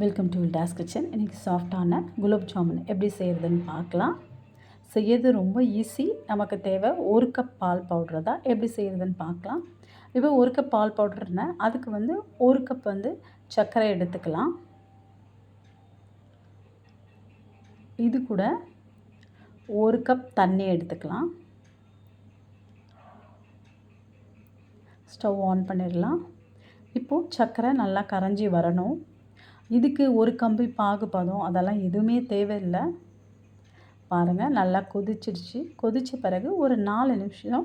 Welcome to toss kitchen இன்றைக்கி சாஃப்டான குலாப் ஜாமுன் எப்படி செய்கிறதுன்னு பார்க்கலாம். செய்யறது ரொம்ப ஈஸி நமக்கு தேவை ஒரு கப் பால் பவுடர் தான். எப்படி செய்கிறதுன்னு பார்க்கலாம். இப்போ ஒரு கப் பால் பவுடர்னா அதுக்கு வந்து ஒரு கப் வந்து சர்க்கரை எடுத்துக்கலாம். இது கூட ஒரு கப் தண்ணி எடுத்துக்கலாம். ஸ்டவ் ஆன் பண்ணிடலாம். இப்போது சர்க்கரை நல்லா கரைஞ்சி வரணும். இதுக்கு ஒரு கம்பி பாகு பதம் அதெல்லாம் எதுவுமே தேவையில்லை. பாருங்கள் நல்லா கொதிச்சிடுச்சு. கொதித்த பிறகு ஒரு நாலு நிமிஷம்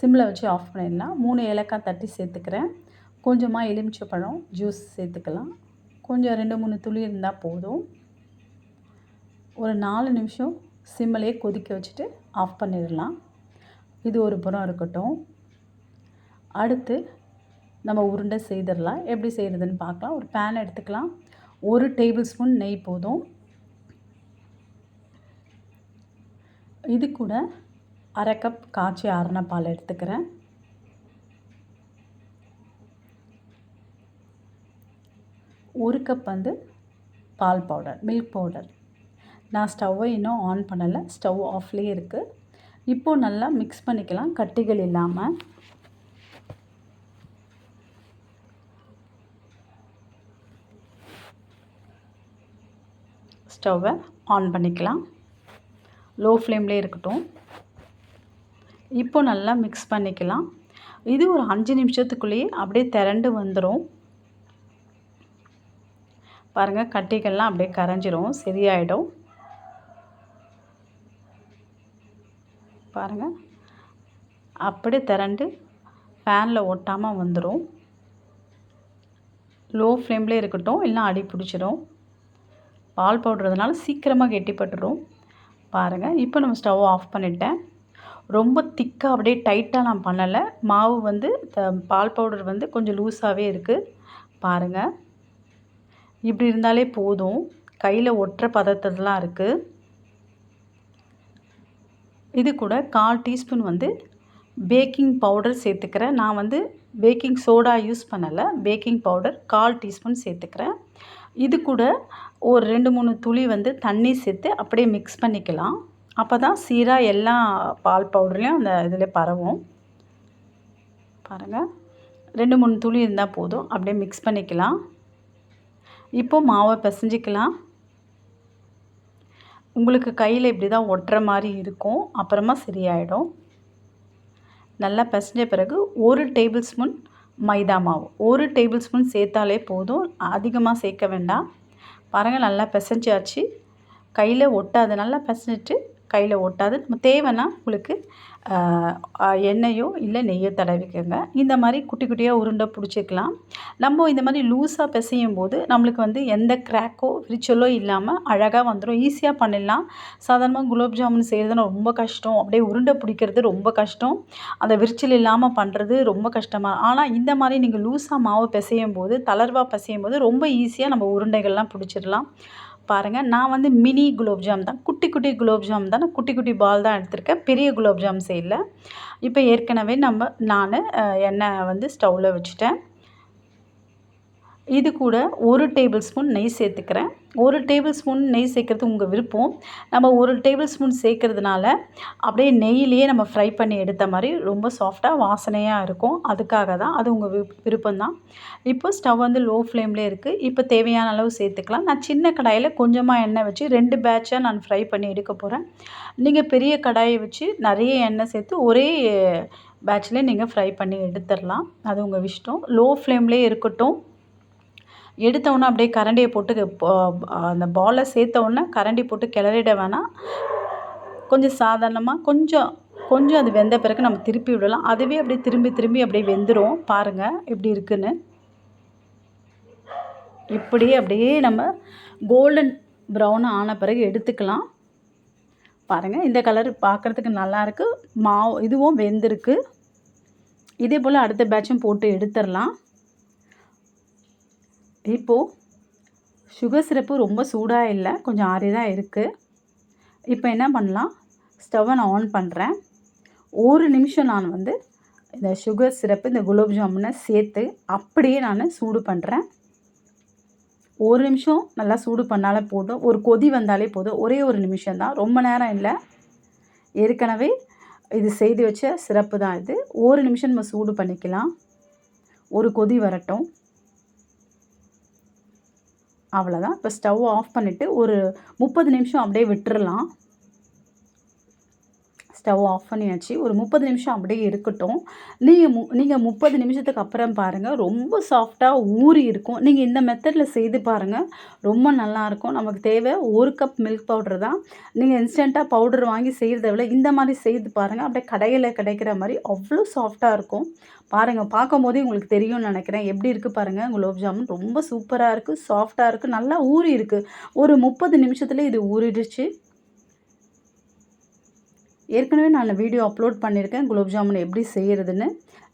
சிம்மில் வச்சு ஆஃப் பண்ணிடலாம். மூணு ஏலக்காய் தட்டி சேர்த்துக்கிறேன். கொஞ்சமாக எலுமிச்சை பழம் ஜூஸ் சேர்த்துக்கலாம். கொஞ்சம் ரெண்டு மூணு துளி இருந்தால் போதும். ஒரு நாலு நிமிஷம் சிம்மிலே கொதிக்க வச்சுட்டு ஆஃப் பண்ணிடலாம். இது ஒரு புறம் இருக்கட்டும். அடுத்து நம்ம உருண்டை செய்திடலாம். எப்படி செய்கிறதுன்னு பார்க்கலாம். ஒரு பேன் எடுத்துக்கலாம். ஒரு டேபிள் ஸ்பூன் நெய் போதும். இது கூட அரை கப் காய்ச்சி ஆறுன பால் எடுத்துக்கிறேன். ஒரு கப் வந்து பால் பவுடர் மில்க் பவுடர். நான் ஸ்டவ்வை இன்னும் ஆன் பண்ணலை ஸ்டவ் ஆஃப்லேயே இருக்குது இப்போது நல்லா மிக்ஸ் பண்ணிக்கலாம் கட்டிகள் இல்லாமல் ஸ்டவ்வை ஆன் பண்ணிக்கலாம். லோ ஃப்ளேம்லேயே இருக்கட்டும். இப்போ நல்லா மிக்ஸ் பண்ணிக்கலாம். இது ஒரு அஞ்சு நிமிஷத்துக்குள்ளேயே அப்படியே திரண்டு வந்துடும் பாருங்கள் கட்டிகள்லாம் அப்படியே கரைஞ்சிரும். சரியாயிடும். பாருங்கள் அப்படியே திரண்டு ஃபேனில் ஒட்டாமல் வந்துடும் லோ ஃப்ளேம்லேயே இருக்கட்டும் இல்லைனா அடி பிடிச்சிடும் பால் பவுட்ருனால சீக்கிரமாக கெட்டிப்பட்டுரும். பாருங்கள் இப்போ நம்ம ஸ்டவ் ஆஃப் பண்ணிட்டேன். ரொம்ப திக்காக அப்படியே டைட்டாக நான் பண்ணலை. மாவு வந்து பால் பவுடர் வந்து கொஞ்சம் லூஸாகவே இருக்குது பாருங்கள் இப்படி இருந்தாலே போதும். கையில் ஒட்டுற பதத்தெல்லாம் இருக்குது இது கூட கால் டீஸ்பூன் வந்து பேக்கிங் பவுடர் சேர்த்துக்கிறேன். நான் வந்து பேக்கிங் சோடா யூஸ் பண்ணலை. பேக்கிங் பவுடர் கால் டீஸ்பூன் சேர்த்துக்கிறேன். இது கூட ஒரு ரெண்டு மூணு துளி வந்து தண்ணி சேர்த்து அப்படியே மிக்ஸ் பண்ணிக்கலாம். அப்போ தான் சீராக எல்லா பால் பவுடர்லேயும் அந்த இதில் பரவும். பாருங்கள் ரெண்டு மூணு துளி இருந்தால் போதும். அப்படியே மிக்ஸ் பண்ணிக்கலாம். இப்போது மாவை பிசைஞ்சிக்கலாம். உங்களுக்கு கையில் இப்படி தான் ஒட்டுற மாதிரி இருக்கும். அப்புறமா சரியாயிடும். நல்லா பிசைஞ்ச பிறகு ஒரு டேபிள் ஸ்பூன் மைதா மாவு. ஒரு டேபிள் ஸ்பூன் சேர்த்தாலே போதும். அதிகமாக சேர்க்க வேண்டாம். பாருங்கள் நல்லா பிசைஞ்சாச்சு. கையில் ஒட்டாது நல்லா பிசைஞ்சிட்டு கையில் ஒட்டாது. நம்ம தேவைன்னா உங்களுக்கு எண்ணெயோ இல்லை நெய்யோ தடவிக்கோங்க. இந்த மாதிரி குட்டி குட்டியாக உருண்டை பிடிச்சிக்கலாம். நம்ம இந்த மாதிரி லூஸாக பிசையும் போது நம்மளுக்கு வந்து எந்த கிராக்கோ விரிச்சலோ இல்லாமல் அழகாக வந்துடும் ஈஸியாக பண்ணிடலாம். சாதாரணமாக குலோப் ஜாமுன் செய்கிறதுனா ரொம்ப கஷ்டம். அப்படியே உருண்டை பிடிக்கிறது ரொம்ப கஷ்டம். அந்த விரிச்சல் இல்லாமல் பண்ணுறது ரொம்ப கஷ்டமாக ஆனால் இந்த மாதிரி நீங்கள் லூஸாக மாவு பிசையும் போது தளர்வாக பிசையும் போது ரொம்ப ஈஸியாக நம்ம உருண்டைகள்லாம் பிடிச்சிடலாம். பாருங்கள் நான் வந்து மினி குலோப்ஜாம் தான். குட்டி குட்டி குலோப்ஜாம் தான். நான் குட்டி குட்டி பால் தான் எடுத்திருக்கேன். பெரிய குலோப்ஜாம் செய்யல. இப்போ ஏற்கனவே நம்ம நான் எண்ணெய் வந்து ஸ்டவ்வில் வச்சுட்டேன். இது கூட ஒரு டேபிள் ஸ்பூன் நெய் சேர்த்துக்கிறேன். ஒரு டேபிள் ஸ்பூன் நெய் சேர்க்குறது உங்கள் விருப்பம். நம்ம ஒரு டேபிள் ஸ்பூன் சேர்க்குறதுனால அப்படியே நெய்யிலேயே நம்ம ஃப்ரை பண்ணி எடுத்த மாதிரி ரொம்ப சாஃப்டாக வாசனையாக இருக்கும். அதுக்காக தான் அது உங்கள் விருப் விருப்பம்தான். இப்போ ஸ்டவ் வந்து லோ ஃப்ளேம்லேயே இருக்குது இப்போ தேவையான அளவு சேர்த்துக்கலாம். நான் சின்ன கடாயில் கொஞ்சமாக எண்ணெய் வச்சு ரெண்டு பேட்சாக நான் ஃப்ரை பண்ணி எடுக்க போகிறேன் நீங்கள் பெரிய கடாயை வச்சு நிறைய எண்ணெய் சேர்த்து ஒரே பேட்ச்லேயே நீங்கள் ஃப்ரை பண்ணி எடுத்துடலாம். அது உங்கள் இஷ்டம். லோ ஃப்ளேம்லேயே இருக்கட்டும். எடுத்தவொன்னே அப்படியே கரண்டியை போட்டு அந்த பாலை சேர்த்தவொன்னே கரண்டி போட்டு கிளறிட வேணாம். கொஞ்சம் சாதாரணமாக கொஞ்சம் கொஞ்சம் அது வெந்த பிறகு நம்ம திருப்பி விடலாம். அதுவே அப்படியே திரும்பி திரும்பி அப்படியே வெந்துடும் பாருங்கள் எப்படி இருக்குன்னு. இப்படியே அப்படியே நம்ம கோல்டன் ப்ரௌன் ஆன பிறகு எடுத்துக்கலாம். பாருங்கள் இந்த கலர் பார்க்குறதுக்கு நல்லாயிருக்கு மாவு இதுவும் வெந்திருக்கு. இதே போல் அடுத்த பேட்சும் போட்டு எடுத்துடலாம். இப்போது சுகர் சிரப்பு ரொம்ப சூடாக இல்லை கொஞ்சம் ஆறி தான் இருக்குது இப்போ என்ன பண்ணலாம்? ஸ்டவ்வை நான் ஆன் பண்ணுறேன் ஒரு நிமிஷம் நான் வந்து இந்த சுகர் சிரப்பு இந்த குலோப் ஜாமுனை சேர்த்து அப்படியே நான் சூடு பண்ணுறேன் ஒரு நிமிஷம் நல்லா சூடு பண்ணாலே போதும். ஒரு கொதி வந்தாலே போதும். ஒரே ஒரு நிமிஷம் தான். ரொம்ப நேரம் இல்லை. ஏற்கனவே இது செய்து வச்ச சிறப்பு தான் இது. ஒரு நிமிஷம் நம்ம சூடு பண்ணிக்கலாம். ஒரு கொதி வரட்டும். அவ்வளோதான் இப்போ ஸ்டவ் ஆஃப் பண்ணிவிட்டு ஒரு முப்பது நிமிஷம் அப்படியே விட்டுறலாம். ஸ்டவ் ஆஃப் பண்ணியாச்சு. ஒரு முப்பது நிமிஷம் அப்படியே இருக்கட்டும். நீங்கள் மு நீங்கள் முப்பது நிமிஷத்துக்கு அப்புறம் பாருங்கள் ரொம்ப சாஃப்டாக ஊறி இருக்கும். நீங்கள் இந்த மெத்தடில் செய்து பாருங்கள் ரொம்ப நல்லாயிருக்கும் நமக்கு தேவை ஒரு கப் மில்க் பவுடர் தான். நீங்கள் இன்ஸ்டண்ட்டாக பவுடர் வாங்கி செய்கிறத விட இந்த மாதிரி செய்து பாருங்கள் அப்படியே கடையில் கிடைக்கிற மாதிரி அவ்வளோ சாஃப்டாக இருக்கும். பாருங்கள் பார்க்கும் போதே உங்களுக்கு தெரியும்னு நினைக்கிறேன். எப்படி இருக்குது பாருங்கள் குலோப் ஜாமுன் ரொம்ப சூப்பராக இருக்குது சாஃப்டாக இருக்குது நல்லா ஊறி இருக்குது ஒரு முப்பது நிமிஷத்தில் இது ஊறிடுச்சு. ஏற்கனவே நான் வீடியோ அப்லோட் பண்ணியிருக்கேன். குலோப் ஜாமுன் எப்படி செய்கிறதுன்னு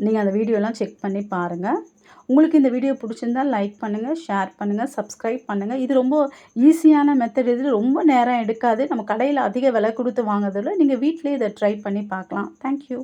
நீங்கள் அந்த வீடியோலாம் செக் பண்ணி பாருங்கள் உங்களுக்கு இந்த வீடியோ பிடிச்சிருந்தால் லைக் பண்ணுங்கள் ஷேர் பண்ணுங்கள் சப்ஸ்கிரைப் பண்ணுங்கள் இது ரொம்ப ஈஸியான மெத்தட் இது ரொம்ப நேரம் எடுக்காது. நம்ம கடையில் அதிக விலை கொடுத்து வாங்குறதில்ல நீங்கள் வீட்டிலே இதை ட்ரை பண்ணி பார்க்கலாம். தேங்க்யூ